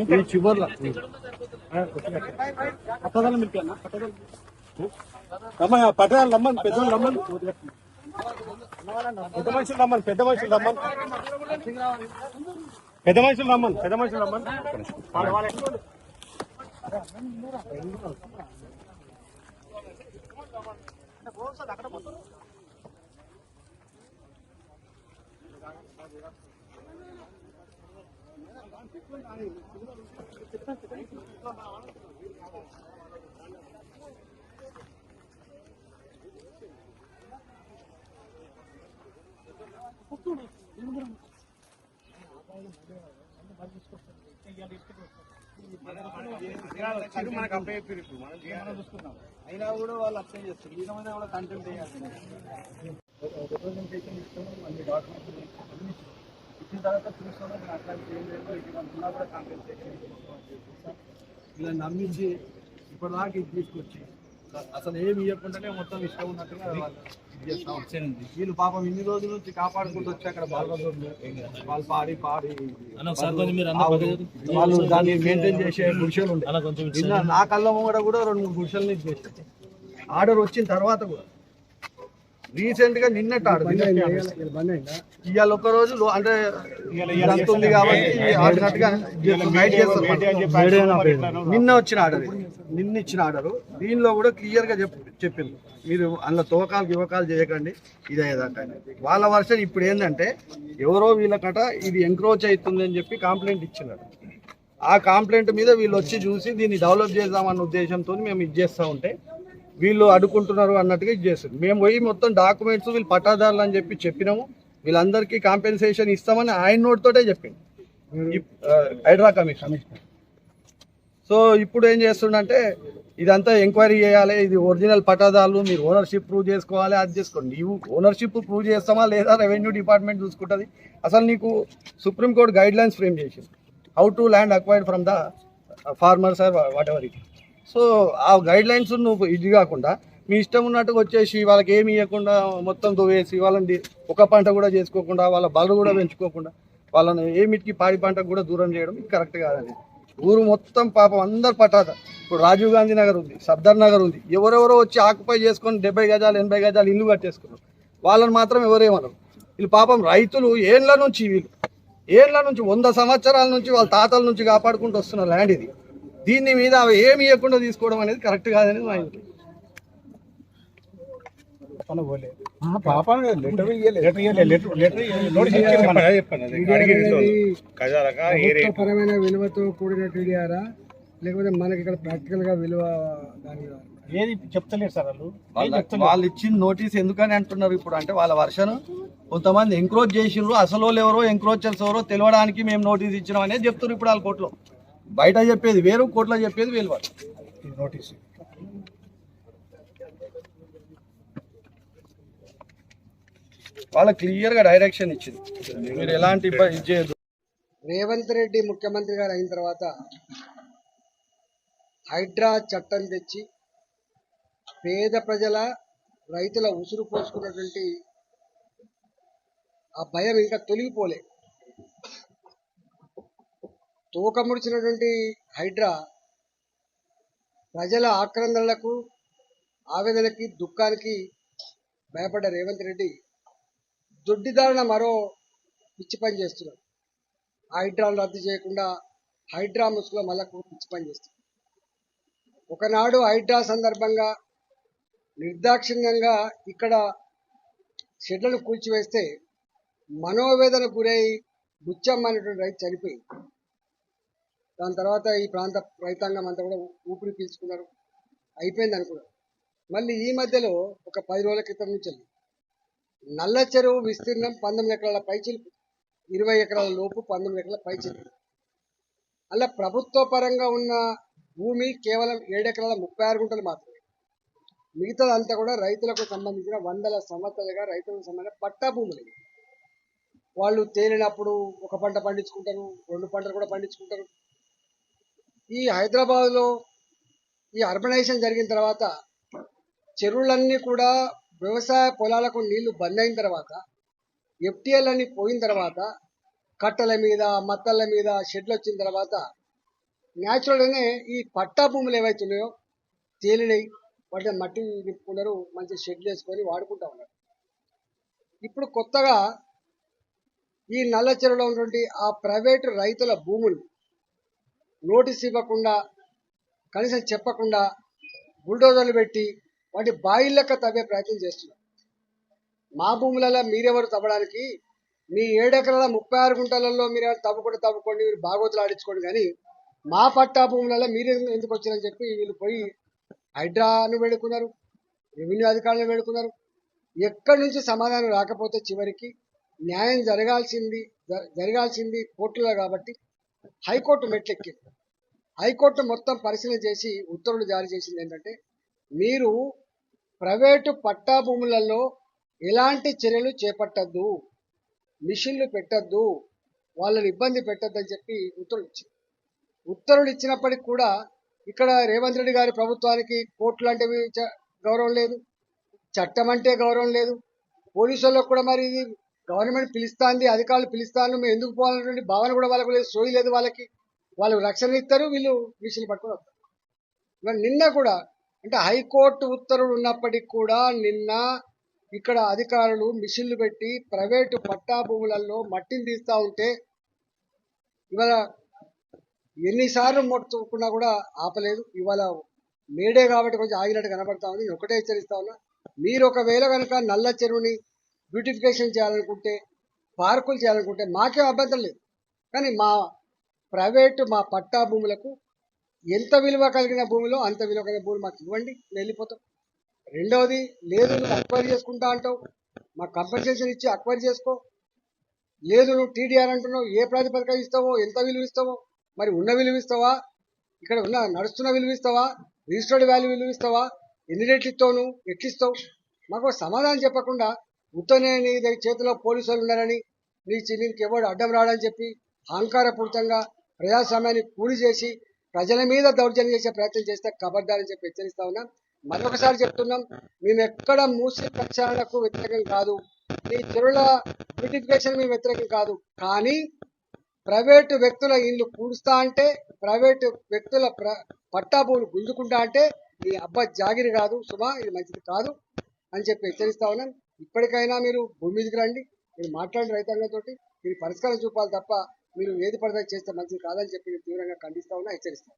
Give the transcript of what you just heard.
ఈ చివర్ల. రమ్మని పట్టణాలు రమ్మని పెద్దవాళ్ళు రమ్మని. పెద్ద మనుషులు రమ్మని పెద్ద మనుషులు రమ్మని. పెద్ద మనుషులు రమ్మని పెద్ద మనుషులు రమ్మని. వాళ్ళ- వాళ్ళ మనం చూసుకున్నాం అయినా కూడా వాళ్ళు అప్లై చేస్తారు దీని మీద కూడా కంటెంట్ వేయాలి రిప్రజెంటేషన్ ఇస్తాము అన్ని డాక్యుమెంట్స్ అన్ని ఇచ్చిన తర్వాత ఇలా నమ్మించి ఇప్పటిదాకా ఇది తీసుకొచ్చి అసలు ఏమి ఇవ్వకుండానే మొత్తం ఇష్టం ఉన్నట్టుగా వాళ్ళు పాపం ఇన్ని రోజుల నుంచి కాపాడుకుంటూ వచ్చి అక్కడ వాళ్ళు పాడి పాడి. వాళ్ళు దాన్ని మెయింటైన్ చేసే గుడిసెలు ఉండే. నిన్న నా కళ్ళ ముంగడ కూడా రెండు మూడు గుడిసెలు నుంచి చేశారు ఆర్డర్ వచ్చిన తర్వాత కూడా రీసెంట్గా నిన్నట్టు ఆర్డర్ ఇవాళ ఒక రోజు అంటే ఉంది కాబట్టి ఆడినట్టుగా నిన్న వచ్చిన ఆర్డర్. నిన్న ఇచ్చిన ఆర్డర్ దీనిలో కూడా క్లియర్గా చెప్ చెప్పింది మీరు అందులో తోకాలు గివకాలు చేయకండి. ఇది అయ్యేదాకా అని. వాళ్ళ వర్షన్ ఇప్పుడు ఏంటంటే ఎవరో వీళ్ళకట ఇది ఎంక్రోచ్ అవుతుంది అని చెప్పి కంప్లైంట్ ఇచ్చినారు. ఆ కంప్లైంట్ మీద వీళ్ళు వచ్చి చూసి దీన్ని డెవలప్ చేద్దామన్న ఉద్దేశంతో మేము ఇది చేస్తూ ఉంటే వీళ్ళు అడుకుంటున్నారు అన్నట్టుగా ఇది చేస్తారు మేము పోయి మొత్తం డాక్యుమెంట్స్ వీళ్ళు పట్టాదారులు అని చెప్పి చెప్పినాము. వీళ్ళందరికీ కాంపెన్సేషన్ ఇస్తామని ఆయన నోటితోటే చెప్పింది హైడ్రా కమిషన్. సో ఇప్పుడు ఏం చేస్తుండంటే ఇదంతా ఎంక్వైరీ చేయాలి ఇది ఒరిజినల్ పట్టాదారులు మీరు ఓనర్షిప్ ప్రూవ్ చేసుకోవాలి అది చేసుకోండి. నీవు ఓనర్షిప్ ప్రూవ్ చేస్తామా లేదా రెవెన్యూ డిపార్ట్మెంట్ చూసుకుంటుంది. అసలు నీకు సుప్రీంకోర్టు గైడ్ లైన్స్ ఫ్రేమ్ చేసింది how to land acquired from the farmers or whatever it. So ఆ గైడ్ లైన్స్ నువ్వు ఇది కాకుండా మీ ఇష్టం ఉన్నట్టుగా వచ్చేసి వాళ్ళకి ఏమి ఇవ్వకుండా మొత్తం దువ్వేసి వాళ్ళని ఒక పంట కూడా చేసుకోకుండా వాళ్ళ బలు కూడా పెంచుకోకుండా వాళ్ళని ఏమిటికి పాడి పంటకు కూడా దూరం చేయడం కరెక్ట్ కాదని ఊరు మొత్తం పాపం అందరు పట్టాద ఇప్పుడు రాజీవ్ గాంధీ నగర్ ఉంది సఫ్దర్ నగర్ ఉంది. ఎవరెవరో వచ్చి ఆక్యుపై చేసుకొని డెబ్బై గజాలు ఎనభై గజాలు ఇల్లు కట్టేసుకున్నారు. వాళ్ళని మాత్రం ఎవరేమన్నారు వీళ్ళు పాపం రైతులు ఏండ్ల నుంచి వీళ్ళు. ఏండ్ల నుంచి వంద సంవత్సరాల నుంచి వాళ్ళ తాతల నుంచి కాపాడుకుంటూ వస్తున్న ల్యాండ్ ఇది. దీని మీద అవి ఏమి ఇవ్వకుండా తీసుకోవడం అనేది కరెక్ట్ కాదని మా ఇంటి పరమైన విలువతో కూడిన టీడీఆరా లేకపోతే మనకి ఇక్కడ ప్రాక్టికల్గా విలువ దాని ఏది చెప్తలేరు సార్ వాళ్ళు? వాళ్ళ- వాళ్ళు ఇచ్చిన నోటీస్ ఎందుకని అంటున్నారు ఇప్పుడు అంటే వాళ్ళ వర్షన్? కొంతమంది ఎంక్రోచ్ చేసిండ్రు అసలు వాళ్ళు ఎవరో ఎంక్రోచర్స్ ఎవరో తెలియడానికి మేము నోటీస్ ఇచ్చినాం అనేది చెప్తున్నారు ఇప్పుడు వాళ్ళ కోర్టులో. బయట చెప్పేది వేరు కోర్టులో చెప్పేది వీళ్ళు. వాళ్ళు నోటీస్. వాళ్ళ క్లియర్గా డైరెక్షన్ ఇచ్చింది. మీరు ఎలాంటి ఇబ్బంది ఇది చేయొద్దు. రేవంత్ రెడ్డి ముఖ్యమంత్రి గారు అయిన తర్వాత హైడ్రా చట్టం తెచ్చి పేద ప్రజల రైతుల ఉసురు పోసుకున్నటువంటి ఆ భయం ఇంకా తొలగిపోలే. తూకముడిచినటువంటి హైడ్రా ప్రజల ఆక్రందనలకు ఆవేదనకి దుఃఖానికి భయపడ్డ రేవంత్ రెడ్డి దొడ్డిదారుణ మరో పిచ్చి పని చేస్తున్నారు హైడ్రాను రద్దు చేయకుండా హైడ్రా ముసుగులో మళ్ళా పిచ్చి పని చేస్తుంది ఒకనాడు హైడ్రా సందర్భంగా నిర్దాక్షిణ్యంగా ఇక్కడ షెడ్లను కూల్చివేస్తే మనోవేదన గురై బుచ్చమ్మ అనేటువంటి రైతు చనిపోయింది. దాని తర్వాత ఈ ప్రాంత రైతాంగం అంతా కూడా ఊపిరి పీల్చుకున్నారు. అయిపోయింది అనుకున్నారు మళ్ళీ ఈ మధ్యలో ఒక పది రోజుల క్రితం నుంచి నల్ల చెరువు విస్తీర్ణం పంతొమ్మిది ఎకరాల పైచిలుపు ఇరవై ఎకరాల లోపు పంతొమ్మిది ఎకరాల పైచిలుపు అలా ప్రభుత్వ పరంగా ఉన్న భూమి కేవలం ఏడు ఎకరాల ముప్పై ఆరు గుంటలు మాత్రమే. మిగతాదంతా కూడా రైతులకు సంబంధించిన వందల సంవత్సరాలుగా రైతులకు సంబంధించిన పట్టా భూములు వాళ్ళు తేలినప్పుడు ఒక పంట పండించుకుంటారు రెండు పంటలు కూడా పండించుకుంటారు. ఈ హైదరాబాద్లో ఈ అర్బనైజేషన్ జరిగిన తర్వాత చెరువులన్నీ కూడా వ్యవసాయ పొలాలకు నీళ్ళు బంద్ అయిన తర్వాత ఎఫ్టీఎల్ అని పోయిన తర్వాత కట్టల మీద మత్తల మీద షెడ్లు వచ్చిన తర్వాత న్యాచురల్గానే ఈ పట్టా భూములు ఏవైతే ఉన్నాయో తేలినాయి వాటిని మట్టి నింపుకున్నారు మంచి షెడ్లు వేసుకొని వాడుకుంటా ఉన్నారు. ఇప్పుడు కొత్తగా ఈ నల్ల చెరువులో ఉన్నటువంటి ఆ ప్రైవేటు రైతుల భూములు నోటీస్ ఇవ్వకుండా కనీసం చెప్పకుండా బుల్డోజర్లు పెట్టి వాటి బాయిలెక్క తవ్వే ప్రయత్నం చేస్తున్నారు. మా భూములలో మీరెవరు తవ్వడానికి? మీ ఏడెకరాల ముప్పై ఆరు గుంటలలో మీరు ఎవరు తవ్వుకుంటే తవ్వుకోండి మీరు బాగోతులు ఆడించుకోండి కానీ మా పట్టా భూములలో మీరు ఎందుకు- ఎందుకు వచ్చారని చెప్పి వీళ్ళు పోయి హైడ్రాను వేడుకున్నారు రెవెన్యూ అధికారులను వేడుకున్నారు. ఎక్కడి నుంచి సమాధానం రాకపోతే చివరికి న్యాయం జరగాల్సింది జ- జరగాల్సింది కోర్టులో కాబట్టి హైకోర్టు మెట్లెక్కింది హైకోర్టు మొత్తం పరిశీలన చేసి ఉత్తర్వులు జారీ చేసింది ఏంటంటే మీరు ప్రైవేటు పట్టా భూములలో ఎలాంటి చర్యలు చేపట్టద్దు మిషన్లు పెట్టద్దు వాళ్ళని ఇబ్బంది పెట్టద్దు అని చెప్పి ఉత్తర్వులు ఇచ్చింది. ఉత్తర్వులు ఇచ్చినప్పటికి కూడా ఇక్కడ రేవంత్ రెడ్డి గారి ప్రభుత్వానికి కోర్టు లాంటివి చ- గౌరవం లేదు చట్టం అంటే గౌరవం లేదు పోలీసు కూడా మరి ఇది గవర్నమెంట్ పిలుస్తాంది అధికారులు పిలుస్తాను మేము ఎందుకు పోవాలంటే భావన కూడా వాళ్ళకు లేదు సోయి లేదు వాళ్ళకి. వాళ్ళు రక్షణ ఇస్తారు వీళ్ళు విషయాలు పట్టుకుని వస్తారు. మరి నిన్న కూడా అంటే హైకోర్టు ఉత్తర్వులు ఉన్నప్పటికీ కూడా నిన్న ఇక్కడ అధికారులు మిషన్లు పెట్టి ప్రైవేటు పట్టా భూములలో మట్టిని తీస్తా ఉంటే ఇవాళ ఎన్నిసార్లు మొట్టుకున్నా కూడా ఆపలేదు. ఇవాళ మేడే కాబట్టి కొంచెం ఆగినట్టు కనబడతా ఉంది. ఒకటే హెచ్చరిస్తా ఉన్నా మీరు ఒకవేళ కనుక నల్ల చెరువుని బ్యూటిఫికేషన్ చేయాలనుకుంటే పార్కులు చేయాలనుకుంటే మాకేం అభ్యంతరం లేదు. కానీ మా ప్రైవేటు మా పట్టా భూములకు ఎంత విలువ కలిగిన భూమిలో అంత విలువ కలిగిన భూములు మాకు ఇవ్వండి వెళ్ళిపోతాం. రెండవది లేదు నువ్వు అక్వైర్ చేసుకుంటా అంటావు మా కంపెన్సేషన్ ఇచ్చి అక్వైర్ చేసుకో. లేదు నువ్వు టీడీఆర్ అంటున్నావు ఏ ప్రాతిపదిక ఇస్తావో ఎంత విలువ ఇస్తావో మరి ఉన్న విలువ ఇస్తావా? ఇక్కడ ఉన్న నడుస్తున్న విలువ ఇస్తావా? రిజిస్టర్డ్ వాల్యూ విలువ ఇస్తావా? ఎన్ని రేట్లు ఇస్తావు నువ్వు? ఎట్లు ఇస్తావు? మాకు సమాధానం చెప్పకుండా ఉత్తనే నీ చేతిలో పోలీసులు ఉన్నారని నీ నీకు ఎవడు అడ్డం రాడని చెప్పి అహంకారపూరితంగా ప్రజాస్వామ్యాన్ని కూలి చేసి ప్రజల మీద దౌర్జన్యం చేసే ప్రయత్నం చేస్తే కబడ్డారని చెప్పి హెచ్చరిస్తా ఉన్నాం. మరొకసారి చెప్తున్నాం మేము ఎక్కడ మూసి ప్రక్షాళనకు వ్యతిరేకం కాదు. ఈ చెరువుల బ్యూటిఫికేషన్ మేము వ్యతిరేకం కాదు. కానీ ప్రైవేటు వ్యక్తుల ఇల్లు కూడుస్తా అంటే ప్రైవేటు వ్యక్తుల ప్ర పట్టా భూములు గుంజుకుంటా అంటే ఈ అబ్బా జాగిరి కాదు సుమా ఇది మంచిది కాదు అని చెప్పి హెచ్చరిస్తా ఉన్నాను ఇప్పటికైనా మీరు భూమి మీదకి రండి మీరు మాట్లాడి రైతాంగంతో మీరు పరిష్కారం చూపాలి తప్ప మీరు ఏది పడితే చేస్తే మంచిది కాదని చెప్పి తీవ్రంగా ఖండిస్తా ఉన్నా హెచ్చరిస్తాను